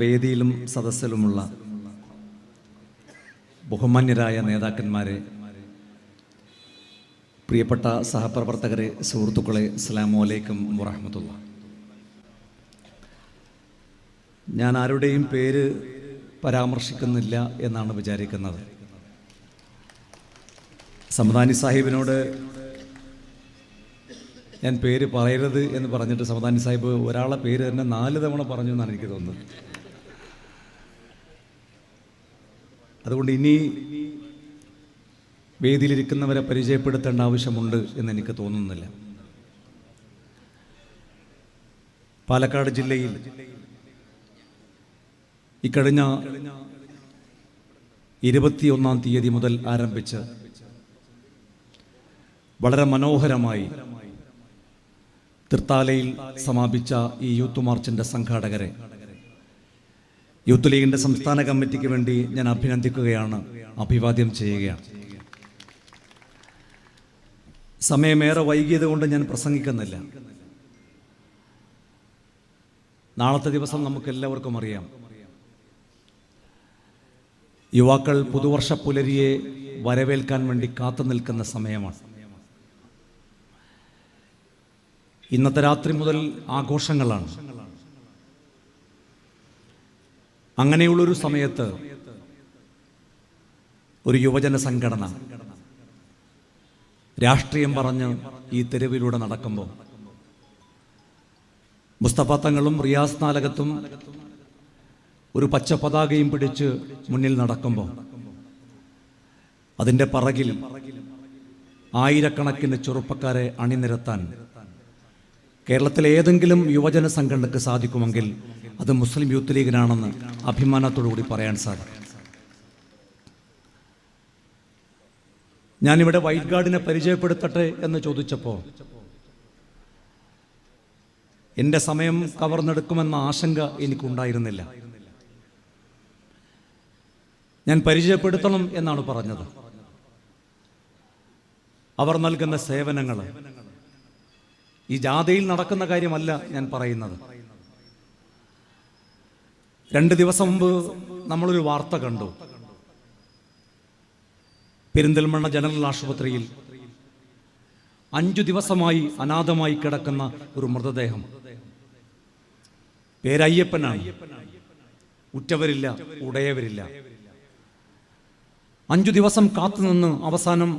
വേദിയിലും സദസ്സിലുമുള്ള ബഹുമാന്യരായ നേതാക്കന്മാരെ പ്രിയപ്പെട്ട സഹപ്രവർത്തകരെ സുഹൃത്തുക്കളെ അസ്സലാമു അലൈക്കും വറഹമത്തുള്ള. ഞാൻ ആരുടെയും പേര് പരാമർശിക്കുന്നില്ല എന്നാണ് വിചാരിക്കുന്നത്. സമദാനി സാഹിബിനോട് ഞാൻ പേര് പറയരുത് എന്ന് പറഞ്ഞിട്ട് സമദാനി സാഹിബ് ഒരാളെ പേര് തന്നെ നാല് തവണ പറഞ്ഞു എന്നാണ് എനിക്ക് തോന്നുന്നത്. അതുകൊണ്ട് ഇനി വേദിയിലിരിക്കുന്നവരെ പരിചയപ്പെടുത്തേണ്ട ആവശ്യമുണ്ട് എന്ന് എനിക്ക് തോന്നുന്നില്ല. പാലക്കാട് ജില്ലയിൽ ഇക്കഴിഞ്ഞ ഇരുപത്തിയൊന്നാം തീയതി മുതൽ ആരംഭിച്ച് വളരെ മനോഹരമായി തൃത്താലയിൽ സമാപിച്ച ഈ യൂത്ത് മാർച്ചിന്റെ സംഘാടകരെ യൂത്ത് ലീഗിന്റെ സംസ്ഥാന കമ്മിറ്റിക്ക് വേണ്ടി ഞാൻ അഭിനന്ദിക്കുകയാണ് അഭിവാദ്യം ചെയ്യുകയാണ്. സമയമേറെ വൈകിയത് കൊണ്ട് ഞാൻ പ്രസംഗിക്കുന്നില്ല. നാളത്തെ ദിവസം നമുക്ക് എല്ലാവർക്കും അറിയാം. യുവാക്കൾ പുതുവർഷ പുലരിയെ വരവേൽക്കാൻ വേണ്ടി കാത്തു നിൽക്കുന്ന സമയമാണ്. ഇന്നത്തെ രാത്രി മുതൽ ആഘോഷങ്ങളാണ്. അങ്ങനെയുള്ളൊരു സമയത്ത് ഒരു യുവജന സംഘടന രാഷ്ട്രീയം പറഞ്ഞ് ഈ തെരുവിലൂടെ നടക്കുമ്പോൾ മുസ്തഫ തങ്ങളും റിയാസ് നാലകത്തും ഒരു പച്ച പതാകയും പിടിച്ച് മുന്നിൽ നടക്കുമ്പോൾ അതിന്റെ പറകിൽ ആയിരക്കണക്കിന് ചെറുപ്പക്കാരെ അണിനിരത്താൻ കേരളത്തിലെ ഏതെങ്കിലും യുവജന സംഘടനക്ക് സാധിക്കുമെങ്കിൽ അത് മുസ്ലിം യൂത്ത് ലീഗിനാണെന്ന് അഭിമാനത്തോടു കൂടി പറയാൻ സാധിക്കും. ഞാനിവിടെ വൈറ്റ് ഗാർഡിനെ പരിചയപ്പെടുത്തട്ടെ എന്ന് ചോദിച്ചപ്പോൾ എന്റെ സമയം കവർന്നെടുക്കുമെന്ന ആശങ്ക എനിക്കുണ്ടായിരുന്നില്ല. ഞാൻ പരിചയപ്പെടുത്തണം എന്നാണ് പറഞ്ഞത്. അവർ നൽകുന്ന സേവനങ്ങൾ ഈ ജാഥയിൽ നടക്കുന്ന കാര്യമല്ല ഞാൻ പറയുന്നത്. രണ്ട് ദിവസം മുമ്പ് നമ്മളൊരു വാർത്ത കണ്ടു. പെരിന്തൽമണ്ണ ജനറൽ ആശുപത്രിയിൽ അഞ്ചു ദിവസമായി അനാഥമായി കിടക്കുന്ന ഒരു മൃതദേഹം. പേരയ്യപ്പനാണ്. ഉറ്റവരില്ല ഉടയവരില്ല. അഞ്ചു ദിവസം കാത്തുനിന്ന് അവസാനം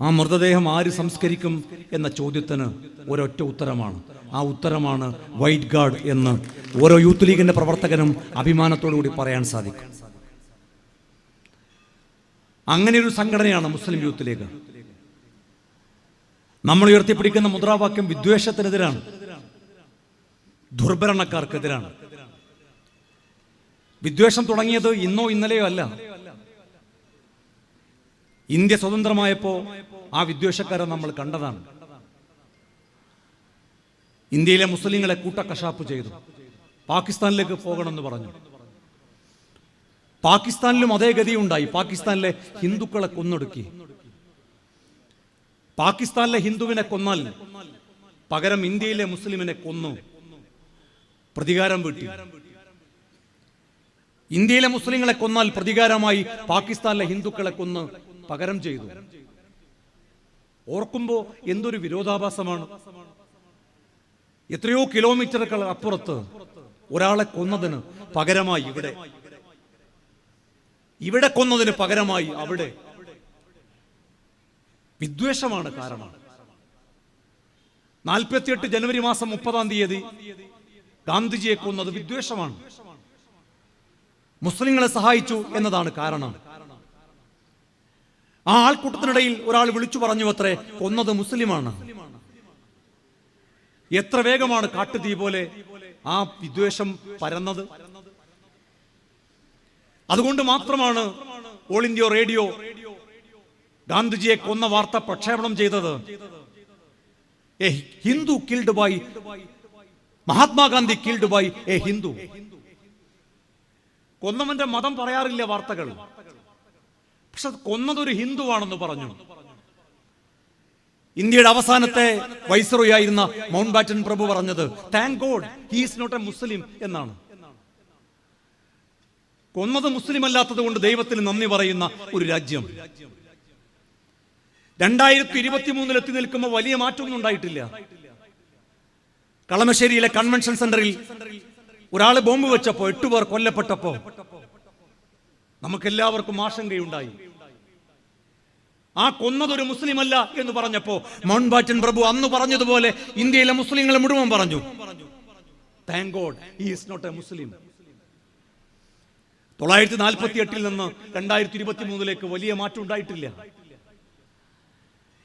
ആ മൃതദേഹം ആര് സംസ്കരിക്കും എന്ന ചോദ്യത്തിന് ഒരൊറ്റ ഉത്തരമാണ്. ആ ഉത്തരമാണ് വൈറ്റ് ഗാർഡ് എന്ന് ഓരോ യൂത്ത് ലീഗിന്റെ പ്രവർത്തകനും അഭിമാനത്തോടു കൂടി പറയാൻ സാധിക്കും. അങ്ങനെ ഒരു സംഘടനയാണ് മുസ്ലിം യൂത്ത് ലീഗ്. നമ്മൾ ഉയർത്തിപ്പിടിക്കുന്ന മുദ്രാവാക്യം വിദ്വേഷത്തിനെതിരാണ്. ദുർഭരണക്കാർക്കെതിരാണ്. വിദ്വേഷം തുടങ്ങിയത് ഇന്നോ ഇന്നലെയോ അല്ല. ഇന്ത്യ സ്വതന്ത്രമായപ്പോ ആ വിദ്വേഷക്കാരെ നമ്മൾ കണ്ടതാണ്. ഇന്ത്യയിലെ മുസ്ലിങ്ങളെ കൂട്ടക്കശാപ്പ് ചെയ്തു. പാകിസ്ഥാനിലേക്ക് പോകണമെന്ന് പറഞ്ഞു. പാകിസ്ഥാനിലും അതേ ഗതി ഉണ്ടായി പാകിസ്ഥാനിലെ ഹിന്ദുക്കളെ കൊന്നൊടുക്കി. പാകിസ്ഥാനിലെ ഹിന്ദുവിനെ കൊന്നാൽ പകരം ഇന്ത്യയിലെ മുസ്ലിമിനെ കൊന്നു. പ്രതികാരം വീട്ടി. ഇന്ത്യയിലെ മുസ്ലിങ്ങളെ കൊന്നാൽ പ്രതികാരമായി പാകിസ്ഥാനിലെ ഹിന്ദുക്കളെ കൊന്ന് പകരം ചെയ്തു. ഓർക്കുമ്പോൾ എന്തൊരു വിരോധാഭാസമാണ്. എത്രയോ കിലോമീറ്ററുകൾ അപ്പുറത്ത് ഒരാളെ കൊന്നതിന് പകരമായി ഇവിടെ. ഇവിടെ കൊന്നതിന് പകരമായി അവിടെ. വിദ്വേഷമാണ് കാരണം. നാൽപ്പത്തിയെട്ട് ജനുവരി മാസം മുപ്പതാം തീയതി ഗാന്ധിജിയെ കൊന്നത് വിദ്വേഷമാണ്. മുസ്ലിങ്ങളെ സഹായിച്ചു എന്നതാണ് കാരണം. ആ ആൾക്കൂട്ടത്തിനിടയിൽ ഒരാൾ വിളിച്ചു പറഞ്ഞു അത്രേ കൊന്നത് മുസ്ലിമാണ്. എത്ര വേഗമാണ് കാട്ടുതീ പോലെ ആ വിദ്വേഷം പരന്നത്? അതുകൊണ്ട് മാത്രമാണ് ഓൾ ഇന്ത്യ റേഡിയോ ഗാന്ധിജിയെ കൊന്ന വാർത്ത പ്രക്ഷേപണം ചെയ്തത്. A Hindu killed by Mahatma Gandhi killed by a Hindu. കൊന്നവന്റെ മതം പറയാറില്ല വാർത്തകൾ. പക്ഷെ കൊന്നതൊരു ഹിന്ദുവാണെന്ന് പറഞ്ഞു. ഇന്ത്യയുടെ അവസാനത്തെ വൈസ്രോയായിരുന്ന മൗണ്ട് ബാറ്റൻ പ്രഭു പറഞ്ഞത് thank God he's not a Muslim എന്നാണ്. കൊന്നത് മുസ്ലിം അല്ലാത്തത് കൊണ്ട് ദൈവത്തിന് നന്ദി പറയുന്ന ഒരു രാജ്യം. രണ്ടായിരത്തി ഇരുപത്തി മൂന്നിൽ എത്തി നിൽക്കുമ്പോൾ വലിയ മാറ്റമൊന്നും ഉണ്ടായിട്ടില്ല. കളമശ്ശേരിയിലെ കൺവെൻഷൻ സെന്ററിൽ ഒരാൾ ബോംബ് വെച്ചപ്പോ എട്ടുപേർ കൊല്ലപ്പെട്ടപ്പോ നമുക്കെല്ലാവർക്കും ആശങ്കയുണ്ടായി. ആ കൊന്നതൊരു മുസ്ലിം അല്ല എന്ന് പറഞ്ഞപ്പോ മൗൺബാറ്റൻ പ്രഭു അന്ന് പറഞ്ഞതുപോലെ ഇന്ത്യയിലെ മുസ്ലിങ്ങളെ മുഴുവൻ പറഞ്ഞു. God is not a Muslim തൊള്ളായിരത്തി നാൽപ്പത്തി എട്ടിൽ നിന്ന് രണ്ടായിരത്തി ഇരുപത്തി മൂന്നിലേക്ക് വലിയ മാറ്റം ഉണ്ടായിട്ടില്ല.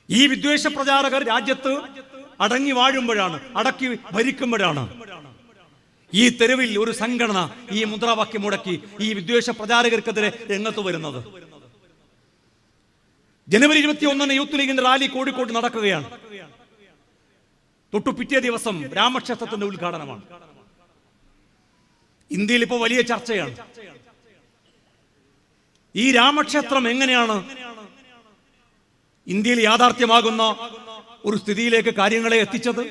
ഈ വിദ്വേഷ പ്രചാരകർ രാജ്യത്ത് അടങ്ങി വാഴുമ്പോഴാണ് അടക്കി ഭരിക്കുമ്പോഴാണ് ഈ തെരുവിൽ ഒരു സംഘടന ഈ മുദ്രാവാക്യം മുടക്കി ഈ വിദ്വേഷ പ്രചാരകർക്കെതിരെ രംഗത്ത് വരുന്നത്. ജനുവരി ഇരുപത്തി ഒന്നിന് യൂത്ത് ലീഗിന്റെ റാലി കോഴിക്കോട് നടക്കുകയാണ്. തൊട്ടു പിറ്റേ ദിവസം രാമക്ഷേത്രത്തിന്റെ ഉദ്ഘാടനമാണ്. ഇന്ത്യയിൽ ഇപ്പോൾ വലിയ ചർച്ചയാണ്. ഈ രാമക്ഷേത്രം എങ്ങനെയാണ് ഇന്ത്യയിൽ യാഥാർത്ഥ്യമാകുന്ന ഒരു സ്ഥിതിയിലേക്ക് കാര്യങ്ങളെ എത്തിച്ചത്?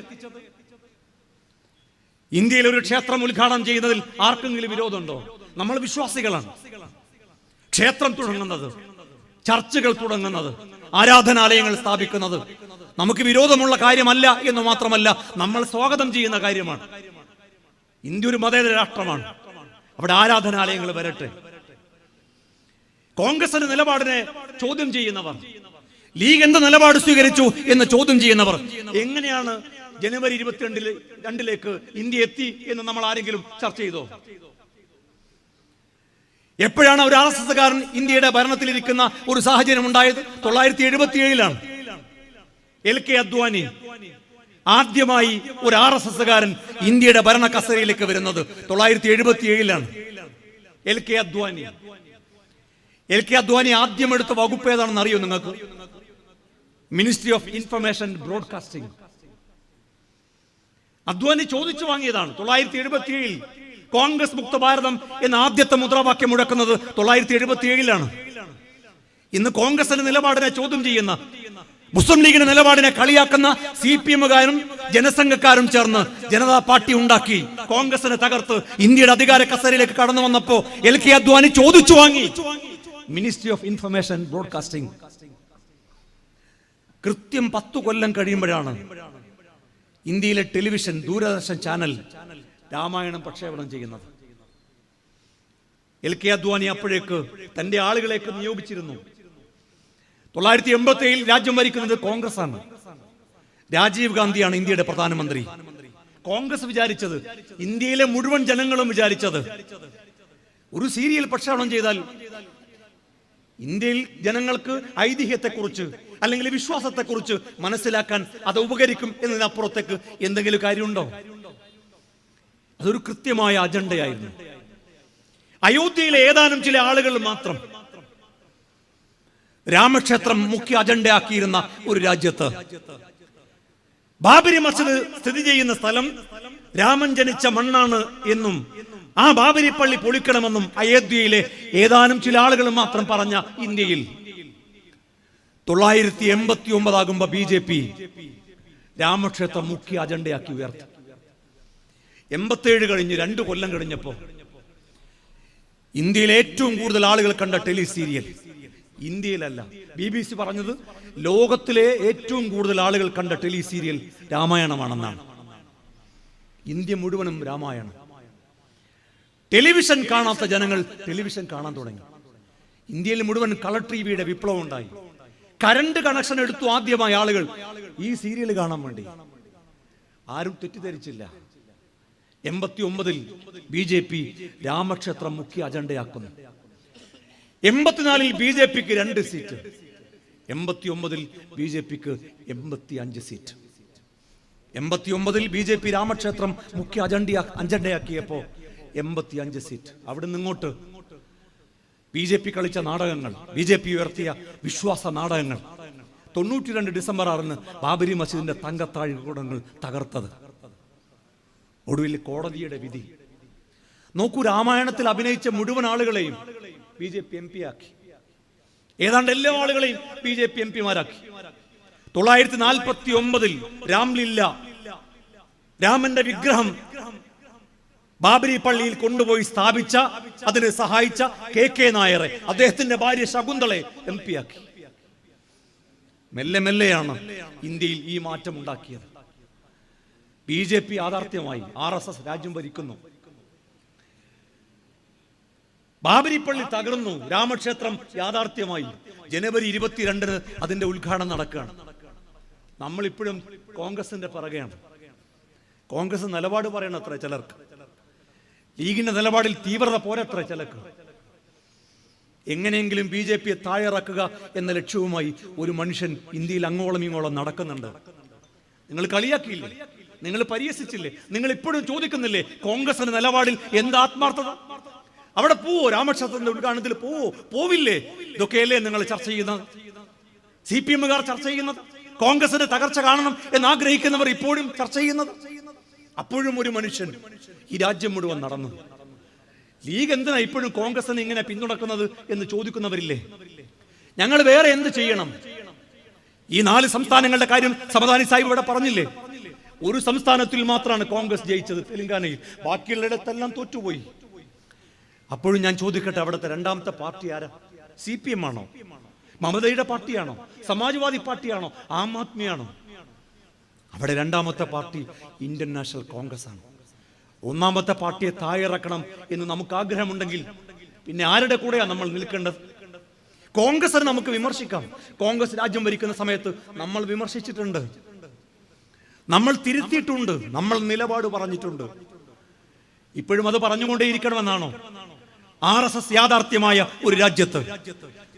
ഇന്ത്യയിൽ ഒരു ക്ഷേത്രം ഉദ്ഘാടനം ചെയ്യുന്നതിൽ ആർക്കെങ്കിലും വിരോധമുണ്ടോ? നമ്മൾ വിശ്വാസികളാണ്. ക്ഷേത്രം തുടങ്ങുന്നത് ചർച്ചുകൾ തുടങ്ങുന്നത് ആരാധനാലയങ്ങൾ സ്ഥാപിക്കുന്നത്. നമുക്ക് വിരോധമുള്ള കാര്യമല്ല എന്ന് മാത്രമല്ല നമ്മൾ സ്വാഗതം ചെയ്യുന്ന കാര്യമാണ്. ഇന്ത്യ ഒരു മതേതര രാഷ്ട്രമാണ്. അവിടെ ആരാധനാലയങ്ങൾ വരട്ടെ. കോൺഗ്രസിന്റെ നിലപാടിനെ ചോദ്യം ചെയ്യുന്നവർ ലീഗ് എന്ത് നിലപാട് സ്വീകരിച്ചു എന്ന് ചോദ്യം ചെയ്യുന്നവർ എങ്ങനെയാണ് ജനുവരി ഇരുപത്തിരണ്ടിൽ രണ്ടിലേക്ക് ഇന്ത്യ എത്തി എന്ന് നമ്മൾ ആരെങ്കിലും ചർച്ച ചെയ്തോ? എപ്പോഴാണ് ഒരു ആർ എസ് എസ്കാരൻ ഇന്ത്യയുടെ ഭരണത്തിലിരിക്കുന്ന ഒരു സാഹചര്യം ഉണ്ടായത്? തൊള്ളായിരത്തി എഴുപത്തി ഏഴിലാണ് എൽ കെ അദ്വാനി ആദ്യമായി ഒരു ആർ എസ് എസ്കാരൻ ഇന്ത്യയുടെ ഭരണ കസേരയിലേക്ക് വരുന്നത്. തൊള്ളായിരത്തി എഴുപത്തി ഏഴിലാണ് L K Advani. L K Advani ആദ്യം എടുത്ത വകുപ്പ് ഏതാണെന്ന് അറിയോ നിങ്ങൾക്ക്? Ministry of information broadcasting. Advani ചോദിച്ചു വാങ്ങിയതാണ്. തൊള്ളായിരത്തി എഴുപത്തി ഏഴിൽ കോൺഗ്രസ് മുക്ത ഭാരതം എന്ന ആദ്യത്തെ മുദ്രാവാക്യം മുഴക്കുന്നത് തൊള്ളായിരത്തി എഴുപത്തി ഏഴിലാണ് ഇന്ന് കോൺഗ്രസിന്റെ നിലപാടിനെ ചോദ്യം ചെയ്യുന്ന മുസ്ലിം ലീഗിന്റെ നിലപാടിനെ കളിയാക്കുന്ന സി പി എമ്മുകാരും ജനസംഘക്കാരും ചേർന്ന് ജനതാ പാർട്ടി ഉണ്ടാക്കി കോൺഗ്രസിനെ തകർത്ത് ഇന്ത്യയുടെ അധികാര കസരയിലേക്ക് കടന്നു വന്നപ്പോ എൽ കെ അദ്വാനി ചോദിച്ചു വാങ്ങി. മിനിസ്ട്രി ഓഫ് ഇൻഫർമേഷൻ ബ്രോഡ്കാസ്റ്റിംഗ് കൃത്യം പത്തു കൊല്ലം കഴിയുമ്പോഴാണ് ഇന്ത്യയിലെ ടെലിവിഷൻ ദൂരദർശൻ ചാനൽ രാമായണം പ്രക്ഷേപണം ചെയ്യുന്നത്. എൽ കെ അദ്വാനി അപ്പോഴേക്ക് തന്റെ ആളുകളേക്ക് നിയോഗിച്ചിരുന്നു. തൊള്ളായിരത്തി എൺപത്തി ഏഴിൽ രാജ്യം ഭരിക്കുന്നത് കോൺഗ്രസ് ആണ് രാജീവ് ഗാന്ധിയാണ് ഇന്ത്യയുടെ പ്രധാനമന്ത്രി. കോൺഗ്രസ് വിചാരിച്ചത് ഇന്ത്യയിലെ മുഴുവൻ ജനങ്ങളും വിചാരിച്ചത് ഒരു സീരിയൽ പ്രക്ഷേപണം ചെയ്താൽ ഇന്ത്യയിൽ ജനങ്ങൾക്ക് ഐതിഹ്യത്തെക്കുറിച്ച് അല്ലെങ്കിൽ വിശ്വാസത്തെക്കുറിച്ച് മനസ്സിലാക്കാൻ അത് ഉപകരിക്കും എന്നതിനപ്പുറത്തേക്ക് എന്തെങ്കിലും കാര്യമുണ്ടോ? അതൊരു കൃത്യമായ അജണ്ടയായിരുന്നു. അയോധ്യയിലെ ഏതാനും ചില ആളുകൾ മാത്രം രാമക്ഷേത്രം മുഖ്യ അജണ്ടയാക്കിയിരുന്ന ഒരു രാജ്യത്ത്. ബാബരി മസ്ജിദ് സ്ഥിതി ചെയ്യുന്ന സ്ഥലം രാമൻ ജനിച്ച മണ്ണാണ് എന്നും ആ ബാബരി പള്ളി പൊളിക്കണമെന്നും അയോധ്യയിലെ ഏതാനും ചില ആളുകൾ മാത്രം പറഞ്ഞ ഇന്ത്യയിൽ. തൊള്ളായിരത്തി എൺപത്തി ഒമ്പതാകുമ്പോ ബി ജെ പി രാമക്ഷേത്രം മുഖ്യ അജണ്ടയാക്കി ഉയർത്തി. എൺപത്തേഴ് കഴിഞ്ഞ് രണ്ട് കൊല്ലം കഴിഞ്ഞപ്പോ ഇന്ത്യയിൽ ഏറ്റവും കൂടുതൽ ആളുകൾ കണ്ട ടെലി സീരിയൽ ഇന്ത്യയിലല്ല. ബി ബി സി പറഞ്ഞത് ലോകത്തിലെ ഏറ്റവും കൂടുതൽ ആളുകൾ കണ്ട ടെലി സീരിയൽ രാമായണമാണെന്നാണ്. ഇന്ത്യ മുഴുവനും രാമായണം. ടെലിവിഷൻ കാണാത്ത ജനങ്ങൾ ടെലിവിഷൻ കാണാൻ തുടങ്ങി. ഇന്ത്യയിൽ മുഴുവൻ കളർ ടി വിയുടെ വിപ്ലവം ഉണ്ടായി. കരണ്ട് കണക്ഷൻ എടുത്തു ആദ്യമായ ആളുകൾ ഈ സീരിയൽ കാണാൻ വേണ്ടി. ആരും തെറ്റിദ്ധരിച്ചില്ല. എൺപത്തി ഒമ്പതിൽ ബി ജെ പി രാമക്ഷേത്രം മുഖ്യ അജണ്ടയാക്കുന്നു. എൺപത്തിനാലിൽ ബി ജെ പിക്ക് രണ്ട് സീറ്റ്. എൺപത്തി ഒമ്പതിൽ ബി ജെ പിക്ക് എൺപത്തി അഞ്ച് സീറ്റ്. എൺപത്തി ഒമ്പതിൽ ബി ജെ പി രാമക്ഷേത്രം മുഖ്യ അജണ്ട അജണ്ടയാക്കിയപ്പോ എൺപത്തി അഞ്ച് സീറ്റ്. അവിടെ നിന്നിങ്ങോട്ട് ബി ജെ പി കളിച്ച നാടകങ്ങൾ ബി ജെ പി ഉയർത്തിയ വിശ്വാസ നാടകങ്ങൾ. തൊണ്ണൂറ്റി രണ്ട് ഡിസംബർ ആറിന് ബാബരി മസ്ജിദിന്റെ തങ്കത്താഴികൂടങ്ങൾ തകർത്തത്. ഒടുവിൽ കോടതിയുടെ വിധി. നോക്കൂ രാമായണത്തിൽ അഭിനയിച്ച മുഴുവൻ ആളുകളെയും B J P M P ആക്കി. ഏതാണ്ട് എല്ലാ ആളുകളെയും ബി ജെ പി എം പിമാരാക്കി. തൊള്ളായിരത്തി നാൽപ്പത്തി ഒമ്പതിൽ രാംലില്ല രാമന്റെ വിഗ്രഹം ബാബരി പള്ളിയിൽ കൊണ്ടുപോയി സ്ഥാപിച്ച അതിനെ സഹായിച്ച കെ കെ നായരെ അദ്ദേഹത്തിന്റെ ഭാര്യ ശകുന്തളെ എം പി ആക്കി. മെല്ലെ മെല്ലെയാണ് ഇന്ത്യയിൽ ഈ മാറ്റം ഉണ്ടാക്കിയത് ബി ജെ പി യാഥാർത്ഥ്യമായി ആർ എസ് എസ് രാജ്യം ഭരിക്കുന്നു. ബാബരിപ്പള്ളി തകർന്നു. രാമക്ഷേത്രം യാഥാർത്ഥ്യമായി. ജനുവരി ഇരുപത്തിരണ്ടിന് അതിന്റെ ഉദ്ഘാടനം നടക്കുകയാണ്. നമ്മളിപ്പോഴും കോൺഗ്രസിന്റെ പിറകെയാണ്. കോൺഗ്രസ് നിലപാട് പറയണത്ര ചിലർക്ക്. ലീഗിന്റെ നിലപാടിൽ തീവ്രത പോരത്ര ചിലക്ക് എങ്ങനെയെങ്കിലും ബി ജെ പിയെ താഴെറക്കുക എന്ന ലക്ഷ്യവുമായി ഒരു മനുഷ്യൻ ഇന്ത്യയിൽ അങ്ങോളം ഇങ്ങോളം നടക്കുന്നുണ്ട്. നിങ്ങൾ കളിയാക്കിയില്ലേ? നിങ്ങൾ പരിഹസിച്ചില്ലേ? നിങ്ങൾ ഇപ്പോഴും ചോദിക്കുന്നില്ലേ? കോൺഗ്രസിന്റെ നിലപാടിൽ എന്ത് ആത്മാർത്ഥത? അവിടെ പോവോ? രാമക്ഷേത്രത്തിന്റെ ഉദ്ഘാടനത്തിൽ പോവോ? പോവില്ലേ? ഇതൊക്കെയല്ലേ നിങ്ങൾ ചർച്ച ചെയ്യുന്നത്? സി പി എമ്മുകാർ ചർച്ച ചെയ്യുന്നത്? കോൺഗ്രസിന്റെ തകർച്ച കാണണം എന്ന് ആഗ്രഹിക്കുന്നവർ ഇപ്പോഴും ചർച്ച ചെയ്യുന്നത്? അപ്പോഴും ഒരു മനുഷ്യൻ ഈ രാജ്യം മുഴുവൻ നടന്നു. ലീഗ് എന്തിനാ ഇപ്പോഴും കോൺഗ്രസിനെ ഇങ്ങനെ പിന്തുണക്കുന്നത് എന്ന് ചോദിക്കുന്നവരില്ലേ? ഞങ്ങൾ വേറെ എന്ത് ചെയ്യണം? ഈ നാല് സംസ്ഥാനങ്ങളുടെ കാര്യം സമദാനി സാഹിബ് ഇവിടെ പറഞ്ഞില്ലേ? ഒരു സംസ്ഥാനത്തിൽ മാത്രമാണ് കോൺഗ്രസ് ജയിച്ചത് തെലങ്കാനയിൽ. ബാക്കിയുള്ളിടത്തെല്ലാം തോറ്റുപോയി. അപ്പോഴും ഞാൻ ചോദിക്കട്ടെ അവിടുത്തെ രണ്ടാമത്തെ പാർട്ടി ആരാ? സി പി എം ആണോ? മമതയുടെ പാർട്ടിയാണോ? സമാജ്വാദി പാർട്ടിയാണോ? ആം ആദ്മിയാണോ? അവിടെ രണ്ടാമത്തെ പാർട്ടി ഇന്ത്യൻ നാഷണൽ കോൺഗ്രസ് ആണ്. ഒന്നാമത്തെ പാർട്ടിയെ തായിറക്കണം എന്ന് നമുക്ക് ആഗ്രഹമുണ്ടെങ്കിൽ പിന്നെ ആരുടെ കൂടെയാണ് നമ്മൾ നിൽക്കേണ്ടത്? കോൺഗ്രസിനെ നമുക്ക് വിമർശിക്കാം. കോൺഗ്രസ് രാജ്യം ഭരിക്കുന്ന സമയത്ത് നമ്മൾ വിമർശിച്ചിട്ടുണ്ട്. നമ്മൾ തിരുത്തിയിട്ടുണ്ട് നമ്മൾ നിലപാട് പറഞ്ഞിട്ടുണ്ട്. ഇപ്പോഴും അത് പറഞ്ഞുകൊണ്ടേയിരിക്കണമെന്നാണോ? ആർ എസ് എസ് യാഥാർത്ഥ്യമായ ഒരു രാജ്യത്ത്.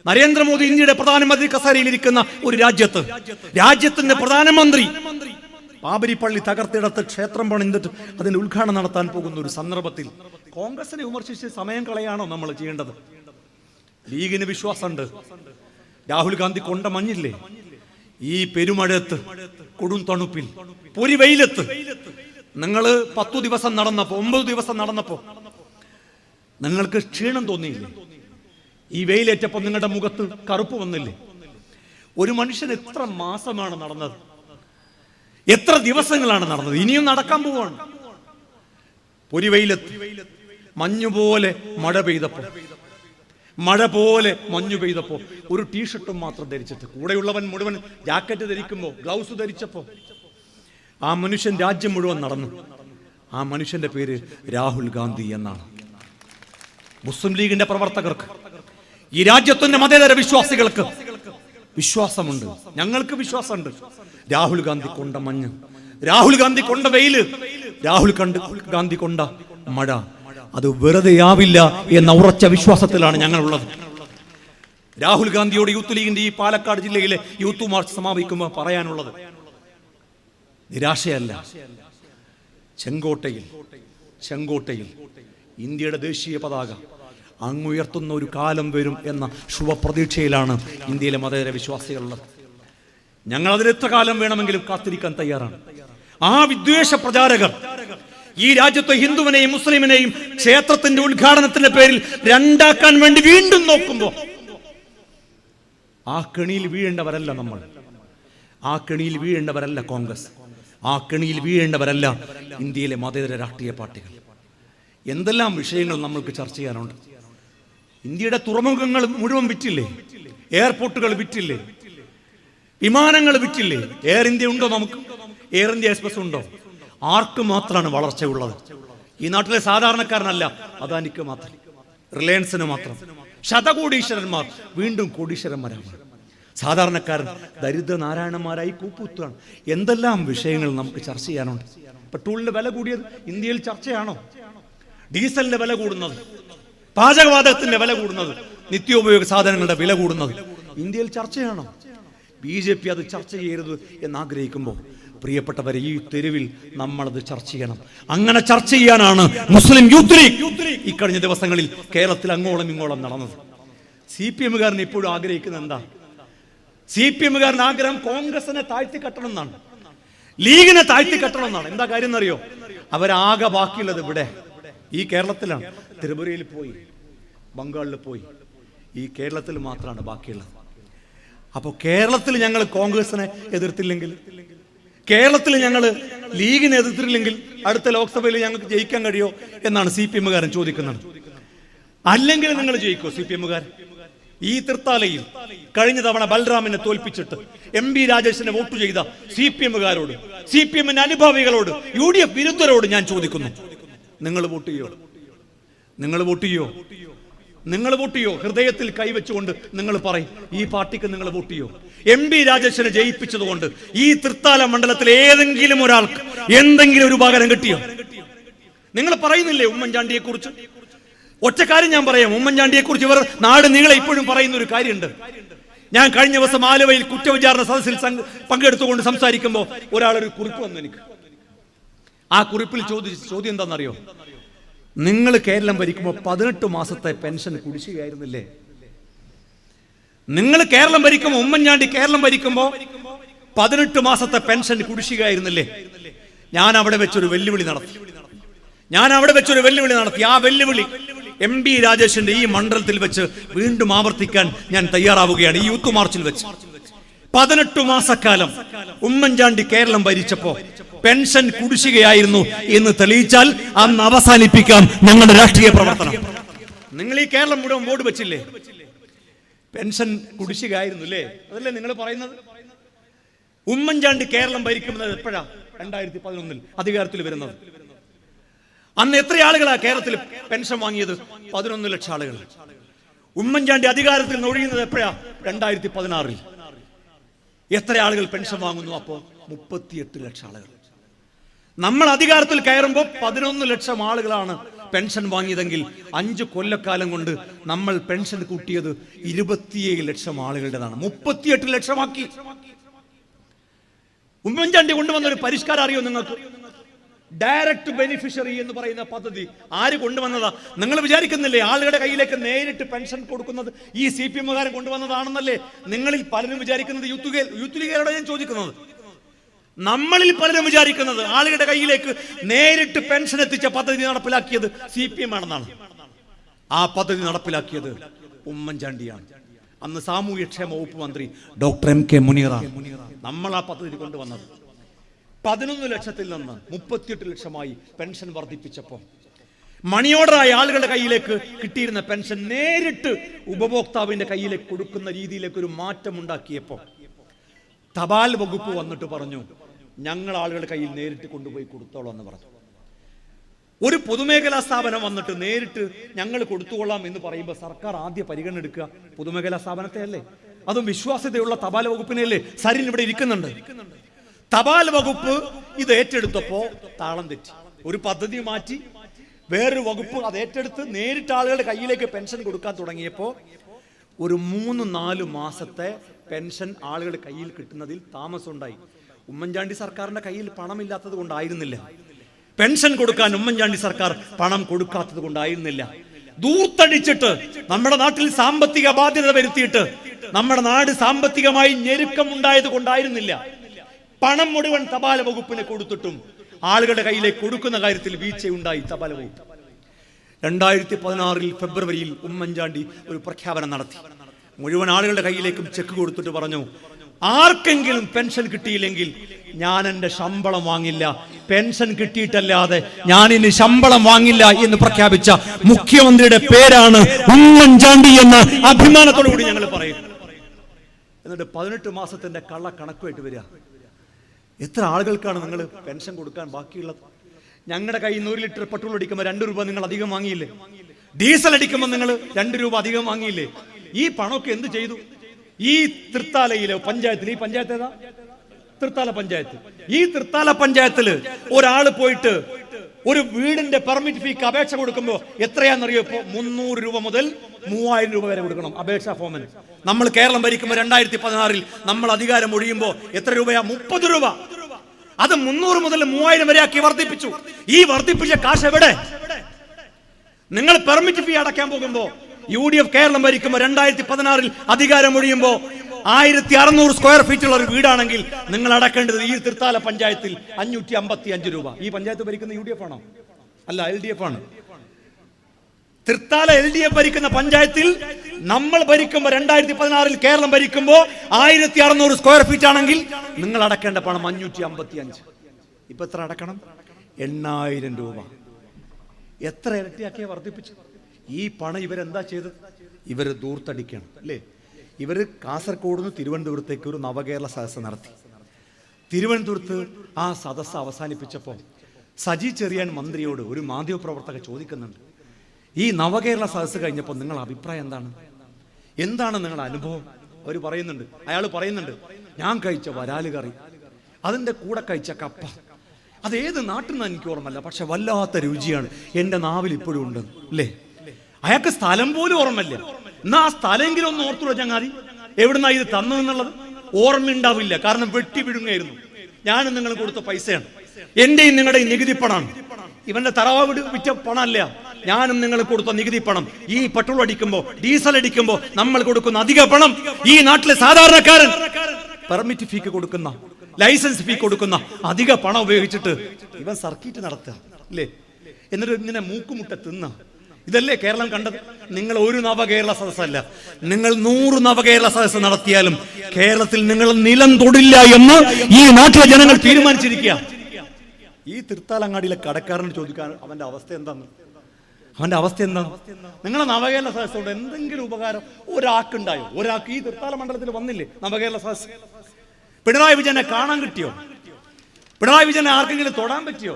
നരേന്ദ്രമോദി ഇന്ത്യയുടെ പ്രധാനമന്ത്രി കസേരയിലിരിക്കുന്ന ഒരു രാജ്യത്ത്. രാജ്യത്തിന്റെ പ്രധാനമന്ത്രി പള്ളി തകർത്തിടത്ത് ക്ഷേത്രം പണിതിട്ട് അതിന്റെ ഉദ്ഘാടനം നടത്താൻ പോകുന്ന ഒരു സന്ദർഭത്തിൽ കോൺഗ്രസിനെ വിമർശിച്ച് സമയം കളയാണോ നമ്മൾ ചെയ്യേണ്ടത്? ലീഗിന് വിശ്വാസമുണ്ട്. രാഹുൽ ഗാന്ധി കൊണ്ട മഞ്ഞില്ലേ? ഈ പെരുമഴയത്ത് കൊടും തണുപ്പിൽ പൊരി വെയിലത്ത്. നിങ്ങൾ പത്തു ദിവസം നടന്നപ്പോ ഒമ്പത് ദിവസം നടന്നപ്പോ നിങ്ങൾക്ക് ക്ഷീണം തോന്നിയില്ലേ? ഈ വെയിലേറ്റപ്പോ നിങ്ങളുടെ മുഖത്ത് കറുപ്പ് വന്നില്ലേ? ഒരു മനുഷ്യൻ എത്ര മാസമാണ് നടന്നത്? എത്ര ദിവസങ്ങളാണ് നടന്നത്? ഇനിയും നടക്കാൻ പോവാണ്. പൊരി വെയിലത്ത് മഞ്ഞുപോലെ മഴ പെയ്തപ്പോ മഴ പോലെ മഞ്ഞു പെയ്തപ്പോ ഒരു ടീഷർട്ടും മാത്രം ധരിച്ചിട്ട് കൂടെയുള്ളവൻ മുഴുവൻ ജാക്കറ്റ് ധരിക്കുമ്പോൾ ഗ്ലൗസ് ധരിച്ചപ്പോ ആ മനുഷ്യൻ രാജ്യം മുഴുവൻ നടന്നു. ആ മനുഷ്യന്റെ പേര് രാഹുൽ ഗാന്ധി എന്നാണ്. മുസ്ലിം ലീഗിന്റെ പ്രവർത്തകർക്ക് ഈ രാജ്യത്തിന്റെ മതേതര വിശ്വാസികൾക്ക് വിശ്വാസമുണ്ട്. ഞങ്ങൾക്ക് വിശ്വാസമുണ്ട്. രാഹുൽ ഗാന്ധി കൊണ്ട മഞ്ഞ് രാഹുൽ ഗാന്ധി കൊണ്ട വെയിൽ രാഹുൽ ഗാന്ധി കൊണ്ട മഴ. അത് വെറുതെയാവില്ല എന്ന ഉറച്ച വിശ്വാസത്തിലാണ് ഞങ്ങളുള്ളത്. രാഹുൽ ഗാന്ധിയോട് യൂത്ത് ലീഗിന്റെ ഈ പാലക്കാട് ജില്ലയിലെ യൂത്ത് മാർച്ച് സമാപിക്കുമ്പോൾ പറയാനുള്ളത് നിരാശയല്ല. ചെങ്കോട്ടയിൽ ചെങ്കോട്ടയിൽ ഇന്ത്യയുടെ ദേശീയ പതാക അങ്ങുയർത്തുന്ന ഒരു കാലം വരും എന്ന ശുഭപ്രതീക്ഷയിലാണ് ഇന്ത്യയിലെ മതേതര വിശ്വാസികളുള്ളത്. ഞങ്ങൾ അതിൽ എത്ര കാലം വേണമെങ്കിലും കാത്തിരിക്കാൻ തയ്യാറാണ്. ആ വിദ്വേഷ പ്രചാരകർ ഈ രാജ്യത്തെ ഹിന്ദുവിനെയും മുസ്ലിമിനെയും ക്ഷേത്രത്തിന്റെ ഉദ്ഘാടനത്തിന്റെ പേരിൽ രണ്ടാക്കാൻ വേണ്ടി വീണ്ടും നോക്കുമ്പോൾ ആ കെണിയിൽ വീഴേണ്ടവരല്ല നമ്മൾ. ആ കെണിയിൽ വീഴേണ്ടവരല്ല കോൺഗ്രസ്. ആ കെണിയിൽ വീഴേണ്ടവരല്ല ഇന്ത്യയിലെ മതേതര രാഷ്ട്രീയ പാർട്ടികൾ. എന്തെല്ലാം വിഷയങ്ങൾ നമ്മൾക്ക് ചർച്ച ചെയ്യാനുണ്ട്? ഇന്ത്യയുടെ തുറമുഖങ്ങൾ മുഴുവൻ വിറ്റില്ലേ? എയർപോർട്ടുകൾ വിറ്റില്ലേ? വിമാനങ്ങൾ വിറ്റില്ലേ? എയർ ഇന്ത്യ ഉണ്ടോ നമുക്ക്? എയർ ഇന്ത്യ എക്സ്പ്രസ് ഉണ്ടോ? ആർക്ക് മാത്രമാണ് വളർച്ചയുള്ളത്? ഈ നാട്ടിലെ സാധാരണക്കാരനല്ല അദാനിക്ക് മാത്രം. റിലയൻസിന് മാത്രം. ശതകോടീശ്വരന്മാർ വീണ്ടും കോടീശ്വരന്മാരാണ്. സാധാരണക്കാരൻ ദരിദ്ര നാരായണന്മാരായി കൂപ്പുത്തുകയാണ് എന്തെല്ലാം വിഷയങ്ങൾ നമുക്ക് ചർച്ച ചെയ്യാനുണ്ട്? പെട്രോളിന്റെ വില കൂടിയത് ഇന്ത്യയിൽ ചർച്ചയാണോ? ഡീസലിന്റെ വില കൂടുന്നത് പാചകവാതകത്തിന്റെ വില കൂടുന്നത് നിത്യോപയോഗ സാധനങ്ങളുടെ വില കൂടുന്നത് ഇന്ത്യയിൽ ചർച്ചയാണോ? ബി ജെ പി അത് ചർച്ച ചെയ്യരുത് എന്ന് ആഗ്രഹിക്കുമ്പോൾ പ്രിയപ്പെട്ടവരെ ഈ തെരുവിൽ നമ്മളത് ചർച്ച ചെയ്യണം. അങ്ങനെ ചർച്ച ചെയ്യാനാണ് മുസ്ലിം യൂത്ത് ലീഗ് ഇക്കഴിഞ്ഞ ദിവസങ്ങളിൽ കേരളത്തിൽ അങ്ങോളം ഇങ്ങോളം നടന്നത്. സി പി എമ്മുകാരൻ ഇപ്പോഴും ആഗ്രഹിക്കുന്നത് എന്താ? സി പി എമ്മുകാരൻ ആഗ്രഹം കോൺഗ്രസിനെ താഴ്ത്തി കെട്ടണം എന്നാണ് ലീഗിനെ താഴ്ത്തി കെട്ടണം എന്നാണ് എന്താ കാര്യം എന്നറിയോ? അവരാകെ ബാക്കിയുള്ളത് ഇവിടെ ഈ കേരളത്തിലാണ്. ത്രിപുരയിൽ പോയി ബംഗാളിൽ പോയി. ഈ കേരളത്തിൽ മാത്രമാണ് ബാക്കിയുള്ളത്. അപ്പോൾ കേരളത്തിൽ ഞങ്ങൾ കോൺഗ്രസിനെ എതിർത്തില്ലെങ്കിൽ കേരളത്തിൽ ഞങ്ങൾ ലീഗിനെ എതിർത്തില്ലെങ്കിൽ അടുത്ത ലോക്സഭയിൽ ഞങ്ങൾക്ക് ജയിക്കാൻ കഴിയോ എന്നാണ് സി പി എമ്മുകാരൻ ചോദിക്കുന്നത്. അല്ലെങ്കിൽ നിങ്ങൾ ജയിക്കോ സി പി എമ്മുകാരൻ? ഈ തൃത്താലയിൽ കഴിഞ്ഞ തവണ ബൽറാമിനെ തോൽപ്പിച്ചിട്ട് എം ബി രാജേഷിനെ വോട്ട് ചെയ്ത സി പി എമ്മുകാരോട് സി പി എമ്മിന്റെ അനുഭാവികളോട് യു ഡി എഫ് വിരുദ്ധരോട് ഞാൻ ചോദിക്കുന്നു. നിങ്ങൾ വോട്ട് ചെയ്യോ? നിങ്ങൾ വോട്ട് ചെയ്യോ? നിങ്ങൾ വോട്ട് ചെയ്യോ? ഹൃദയത്തിൽ കൈവച്ചുകൊണ്ട് നിങ്ങൾ പറയും ഈ പാർട്ടിക്ക് നിങ്ങൾ വോട്ട് ചെയ്യോ? എം പി രാജേഷിനെ ജയിപ്പിച്ചതുകൊണ്ട് ഈ തൃത്താല മണ്ഡലത്തിൽ ഏതെങ്കിലും ഒരാൾക്ക് എന്തെങ്കിലും ഒരു ഉപകാരം കിട്ടിയോ? നിങ്ങൾ പറയുന്നില്ലേ ഉമ്മൻചാണ്ടിയെ കുറിച്ച് ഒറ്റ കാര്യം ഞാൻ പറയാം ഉമ്മൻചാണ്ടിയെ കുറിച്ച് ഇവർ നാട് നിങ്ങളെ ഇപ്പോഴും പറയുന്ന ഒരു കാര്യമുണ്ട്. ഞാൻ കഴിഞ്ഞ ദിവസം ആലുവയിൽ കുറ്റവിചാരണ സദസ്സിൽ പങ്കെടുത്തുകൊണ്ട് സംസാരിക്കുമ്പോൾ ഒരാളൊരു കുറിപ്പ് വന്നു എനിക്ക്. ആ കുറിപ്പിൽ ചോദിച്ച ചോദ്യം എന്താണെന്നറിയോ? നിങ്ങൾ കേരളം ഭരിക്കുമ്പോൾ പതിനെട്ട് മാസത്തെ പെൻഷൻ കുടിശ്ശികയായിരുന്നില്ലേ? നിങ്ങൾ കേരളം ഭരിക്കുമ്പോൾ ഉമ്മൻചാണ്ടി കേരളം ഭരിക്കുമ്പോൾ പതിനെട്ട് മാസത്തെ പെൻഷൻ കുടിശ്ശികയായിരുന്നില്ലേ? ഞാൻ അവിടെ വെച്ചൊരു വെല്ലുവിളി നടത്തി. ഞാൻ അവിടെ വെച്ചൊരു വെല്ലുവിളി നടത്തി. ആ വെല്ലുവിളി എം ബി രാജേഷിന്റെ ഈ മണ്ഡലത്തിൽ വെച്ച് വീണ്ടും ആവർത്തിക്കാൻ ഞാൻ തയ്യാറാവുകയാണ്. ഈ യൂത്ത് മാർച്ചിൽ വെച്ച്. പതിനെട്ട് മാസക്കാലം ഉമ്മൻചാണ്ടി കേരളം ഭരിച്ചപ്പോ പെൻഷൻ കുടിശ്ശികയായിരുന്നു എന്ന് തെളിയിച്ചാൽ അന്ന് അവസാനിപ്പിക്കാം ഞങ്ങളുടെ രാഷ്ട്രീയ പ്രവർത്തനം. നിങ്ങൾ ഈ കേരളം മുഴുവൻ വോട്ട് വെച്ചില്ലേ? പെൻഷൻ കുടിശ്ശികയായിരുന്നു അല്ലേ അതല്ലേ നിങ്ങൾ പറയുന്നത്? ഉമ്മൻചാണ്ടി കേരളം ഭരിക്കുന്നത് എപ്പോഴാ? രണ്ടായിരത്തി പതിനൊന്നിൽ അധികാരത്തിൽ വരുന്നത്. അന്ന് എത്ര ആളുകളാ കേരളത്തിൽ പെൻഷൻ വാങ്ങിയത്? പതിനൊന്ന് ലക്ഷം ആളുകൾ. ഉമ്മൻചാണ്ടി അധികാരത്തിൽ നിന്ന് ഒഴിയുന്നത് എപ്പോഴാ? രണ്ടായിരത്തി പതിനാറിൽ എത്ര ആളുകൾ പെൻഷൻ വാങ്ങുന്നു അപ്പോ? മുപ്പത്തിയെട്ട് ലക്ഷം ആളുകൾ. നമ്മൾ അധികാരത്തിൽ കയറുമ്പോൾ പതിനൊന്ന് ലക്ഷം ആളുകളാണ് പെൻഷൻ വാങ്ങിയതെങ്കിൽ അഞ്ച് കൊല്ലക്കാലം കൊണ്ട് നമ്മൾ പെൻഷൻ കൂട്ടിയത് ഇരുപത്തിയേഴ് ലക്ഷം ആളുകളുടേതാണ്. മുപ്പത്തിയെട്ട് ലക്ഷമാക്കി. ഉമ്മൻചാണ്ടി കൊണ്ടുവന്ന ഒരു പരിഷ്കാരം അറിയോ നിങ്ങൾക്ക്? ഡയറക്റ്റ് ബെനിഫിഷ്യറി എന്ന് പറയുന്ന പദ്ധതി ആര് കൊണ്ടുവന്നതാ? നിങ്ങൾ വിചാരിക്കുന്നില്ലേ ആളുകളുടെ കയ്യിലേക്ക് നേരിട്ട് പെൻഷൻ കൊടുക്കുന്നത് ഈ സി പി എമ്മുകാരൻ കൊണ്ടുവന്നതാണെന്നല്ലേ? നിങ്ങളിൽ പലരും വിചാരിക്കുന്നത് യൂത്ത് യൂത്ത് ലീഗുകാരോടെ ഞാൻ ചോദിക്കുന്നത്. നമ്മളിൽ പലരും വിചാരിക്കുന്നത് ആളുകളുടെ കയ്യിലേക്ക് നേരിട്ട് പെൻഷൻ എത്തിച്ച പദ്ധതി നടപ്പിലാക്കിയത് സി പി എം ആണെന്നാണ് ആ പദ്ധതി നടപ്പിലാക്കിയത് ഉമ്മൻചാണ്ടിയാണ്. അന്ന് സാമൂഹ്യക്ഷേമ വകുപ്പ് മന്ത്രി ഡോക്ടർ എം കെ മുനീറാണ്. നമ്മൾ ആ പദ്ധതി കൊണ്ടുവന്നത്. പതിനൊന്ന് ലക്ഷത്തിൽ നിന്ന് മുപ്പത്തിയെട്ട് ലക്ഷമായി പെൻഷൻ വർദ്ധിപ്പിച്ചപ്പോൾ മണി ഓർഡറായ ആളുകളുടെ കയ്യിലേക്ക് കിട്ടിയിരുന്ന പെൻഷൻ നേരിട്ട് ഉപഭോക്താവിന്റെ കയ്യിലേക്ക് കൊടുക്കുന്ന രീതിയിലേക്ക് ഒരു മാറ്റം ഉണ്ടാക്കിയപ്പോൾ തപാൽ വകുപ്പ് വന്നിട്ട് പറഞ്ഞു ഞങ്ങൾ ആളുകളുടെ കയ്യിൽ നേരിട്ട് കൊണ്ടുപോയി കൊടുത്തോളാം എന്ന് പറഞ്ഞു. ഒരു പൊതുമേഖലാ സ്ഥാപനം വന്നിട്ട് നേരിട്ട് ഞങ്ങൾ കൊടുത്തുകൊള്ളാം എന്ന് പറയുമ്പോൾ സർക്കാർ ആദ്യ പരിഗണന എടുക്കുക പൊതുമേഖലാ സ്ഥാപനത്തെ അല്ലേ അതും വിശ്വാസ്യതയുള്ള തപാൽ വകുപ്പിനെ അല്ലേ സരിൻ ഇവിടെ ഇരിക്കുന്നുണ്ട്. തപാൽ വകുപ്പ് ഇത് ഏറ്റെടുത്തപ്പോ താളം തെറ്റി. ഒരു പദ്ധതി മാറ്റി വേറൊരു വകുപ്പ് അത് ഏറ്റെടുത്ത് നേരിട്ട് ആളുകളുടെ കയ്യിലേക്ക് പെൻഷൻ കൊടുക്കാൻ തുടങ്ങിയപ്പോൾ ഒരു മൂന്ന് നാല് മാസത്തെ പെൻഷൻ ആളുകളുടെ കയ്യിൽ കിട്ടുന്നതിൽ താമസമുണ്ടായി ഉമ്മൻചാണ്ടി സർക്കാരിന്റെ കയ്യിൽ പണമില്ലാത്തത് കൊണ്ടായിരുന്നില്ല. പെൻഷൻ കൊടുക്കാൻ ഉമ്മൻചാണ്ടി സർക്കാർ പണം കൊടുക്കാത്തത് കൊണ്ടായിരുന്നില്ല. ദൂർത്തടിച്ചിട്ട് നമ്മുടെ നാട്ടിൽ സാമ്പത്തിക ബാധ്യത വരുത്തിയിട്ട് നമ്മുടെ നാട് സാമ്പത്തികമായി ഞെരുക്കം ഉണ്ടായത് കൊണ്ടായിരുന്നില്ല. പണം മുഴുവൻ തപാല വകുപ്പിന് കൊടുത്തിട്ടും ആളുകളുടെ കയ്യിലേക്ക് കൊടുക്കുന്ന കാര്യത്തിൽ വീഴ്ചയുണ്ടായി തപാല വകുപ്പ്. രണ്ടായിരത്തി പതിനാറിൽ ഫെബ്രുവരിയിൽ ഉമ്മൻചാണ്ടി ഒരു പ്രഖ്യാപനം നടത്തി. മുഴുവൻ ആളുകളുടെ കയ്യിലേക്കും ചെക്ക് കൊടുത്തിട്ട് പറഞ്ഞു ആർക്കെങ്കിലും പെൻഷൻ കിട്ടിയില്ലെങ്കിൽ ഞാൻ എന്റെ ശമ്പളം വാങ്ങില്ല. പെൻഷൻ കിട്ടിയിട്ടല്ലാതെ ഞാൻ ഇനി ശമ്പളം വാങ്ങില്ല എന്ന് പ്രഖ്യാപിച്ച മുഖ്യമന്ത്രിയുടെ പേരാണ് ഉമ്മൻചാണ്ടി എന്ന അഭിമാനത്തോടു കൂടി ഞങ്ങൾ പറയും. എന്നിട്ട് പതിനെട്ട് മാസത്തിന്റെ കള്ള കണക്കുമായിട്ട് വരിക. എത്ര ആളുകൾക്കാണ് നിങ്ങൾ പെൻഷൻ കൊടുക്കാൻ ബാക്കിയുള്ളത്? ഞങ്ങളുടെ കയ്യിൽ നിന്ന് ഒരു ലിറ്റർ പെട്രോൾ അടിക്കുമ്പോൾ രണ്ട് രൂപ നിങ്ങൾ അധികം വാങ്ങിയില്ലേ? ഡീസൽ അടിക്കുമ്പോൾ നിങ്ങൾ രണ്ട് രൂപ അധികം വാങ്ങിയില്ലേ? ഈ പണമൊക്കെ എന്ത് ചെയ്തു? ഈ തൃത്താലയിലെ പഞ്ചായത്തിൽ ഈ പഞ്ചായത്ത് ഏതാ? തൃത്താല പഞ്ചായത്ത്. ഈ തൃത്താല പഞ്ചായത്തിൽ ഒരാൾ പോയിട്ട് ഒരു വീടിന്റെ പെർമിറ്റ് ഫീക്ക് അപേക്ഷ കൊടുക്കുമ്പോൾ എത്രയാണെന്നറിയോ? ഇപ്പോ മുന്നൂറ് രൂപ മുതൽ മൂവായിരം രൂപ വരെ കൊടുക്കണം അപേക്ഷാ ഫോമിന്. നമ്മൾ കേരളം ഭരിക്കുമ്പോൾ രണ്ടായിരത്തി പതിനാറിൽ നമ്മൾ അധികാരം ഒഴിയുമ്പോൾ എത്ര രൂപയാ? മുപ്പത് രൂപ. അത് മുന്നൂറ് മുതൽ മൂവായിരം വരെ ആക്കി വർദ്ധിപ്പിച്ചു. ഈ വർദ്ധിപ്പിച്ച കാശ് എവിടെ? നിങ്ങൾ പെർമിറ്റ് ഫീ അടയ്ക്കാൻ പോകുമ്പോൾ യു ഡി എഫ് കേരളം ഭരിക്കുമ്പോൾ രണ്ടായിരത്തി പതിനാറിൽ അധികാരം ഒഴിയുമ്പോൾ ആയിരത്തി അറുന്നൂറ് സ്ക്വയർ ഫീറ്റുള്ള ഒരു വീടാണെങ്കിൽ നിങ്ങൾ അടക്കേണ്ടത് ഈ തൃത്താല പഞ്ചായത്തിൽ അഞ്ഞൂറ്റി അമ്പത്തി അഞ്ച് രൂപ. ഈ പഞ്ചായത്ത് ഭരിക്കുന്ന യു ഡി എഫ് ആണോ? അല്ല എൽ ഡി എഫ് ആണ്. തൃത്താല എൽ ഡി എഫ് ഭരിക്കുന്ന പഞ്ചായത്തിൽ നമ്മൾ ഭരിക്കുമ്പോൾ രണ്ടായിരത്തി പതിനാറിൽ കേരളം ഭരിക്കുമ്പോൾ ആയിരത്തി അറുന്നൂറ് സ്ക്വയർ ഫീറ്റ് ആണെങ്കിൽ നിങ്ങൾ അടക്കേണ്ട പണം അഞ്ഞൂറ്റി അമ്പത്തി അഞ്ച് ഇപ്പൊ എത്ര അടക്കണം? എണ്ണായിരം രൂപ. എത്ര ഇരട്ടിയാക്കിയാ വർദ്ധിപ്പിച്ചു ഈ പണം ഇവരെന്താ ചെയ്തത്? ഇവർ ദൂർത്തടിക്കണം അല്ലേ? ഇവർ കാസർഗോഡ് നിന്ന് തിരുവനന്തപുരത്തേക്ക് ഒരു നവകേരള സദസ്സ് നടത്തി. തിരുവനന്തപുരത്ത് ആ സദസ്സ് അവസാനിപ്പിച്ചപ്പോൾ സജി ചെറിയാൻ മന്ത്രിയോട് ഒരു മാധ്യമപ്രവർത്തക ചോദിക്കുന്നുണ്ട് ഈ നവകേരള സദസ്സ് കഴിഞ്ഞപ്പോൾ നിങ്ങളുടെ അഭിപ്രായം എന്താണ്? എന്താണ് നിങ്ങളുടെ അനുഭവം? അവർ പറയുന്നുണ്ട് അയാൾ പറയുന്നുണ്ട് ഞാൻ കഴിച്ച വരാൽ കറി അതിന്റെ കൂടെ കഴിച്ച കപ്പ അത് ഏത് നാട്ടിൽ നിന്ന് എനിക്ക് ഓർമ്മല്ല പക്ഷെ വല്ലാത്ത രുചിയാണ് എന്റെ നാവിൽ ഇപ്പോഴും ഉണ്ട് അല്ലേ അയാൾക്ക് സ്ഥലം പോലും ഓർമ്മയില്ല. എന്നാ ആ സ്ഥലമെങ്കിലും ഒന്ന് ഓർത്തുള്ള ചങ്ങാതി. എവിടുന്നാ ഇത് തന്നു എന്നുള്ളത് ഓർമ്മയുണ്ടാവില്ല. കാരണം വെട്ടി വിഴുങ്ങായിരുന്നു. ഞാനും നിങ്ങൾ കൊടുത്ത പൈസയാണ്. എന്റെയും നിങ്ങളുടെയും നികുതി പണമാണ് ഇവന്റെ തറവാട് വിറ്റ പണമല്ല. ഞാനും നിങ്ങൾ കൊടുത്ത നികുതി പണം. ഈ പെട്രോൾ അടിക്കുമ്പോ ഡീസൽ അടിക്കുമ്പോ നമ്മൾ കൊടുക്കുന്ന അധിക പണം ഈ നാട്ടിലെ സാധാരണക്കാരൻ പെർമിറ്റ് ഫീക്ക് കൊടുക്കുന്ന ലൈസൻസ് ഫീ കൊടുക്കുന്ന അധിക പണം ഉപയോഗിച്ചിട്ട് ഇവൻ സർക്കിറ്റ് നടത്തുക. അല്ലേ എന്നിട്ട് ഇങ്ങനെ മൂക്കുമുട്ട തിന്ന. ഇതല്ലേ കേരളം കണ്ടത്? നിങ്ങൾ ഒരു നവകേരള സദസ്സല്ല. നിങ്ങൾ നൂറ് നവകേരള സദസ്സ് നടത്തിയാലും കേരളത്തിൽ നിങ്ങൾ നിലം തൊടില്ല എന്ന് ഈ നാട്ടിലെ ജനങ്ങൾ തീരുമാനിച്ചിരിക്കുക. ഈ തിർത്താലങ്ങാടിയിലെ കടക്കാരന് ചോദിക്കാൻ അവന്റെ അവസ്ഥ എന്താണ് അവന്റെ അവസ്ഥ എന്താണ് നിങ്ങളെ നവകേരള സദസ്സോട് എന്തെങ്കിലും ഉപകാരം ഒരാൾക്കുണ്ടായോ? ഒരാൾക്ക് ഈ തൃത്താല മണ്ഡലത്തിൽ വന്നില്ലേ നവകേരള സദസ് പിണറായി വിജയനെ കാണാൻ കിട്ടിയോ? പിണറായി വിജയനെ ആർക്കെങ്കിലും തൊടാൻ പറ്റിയോ?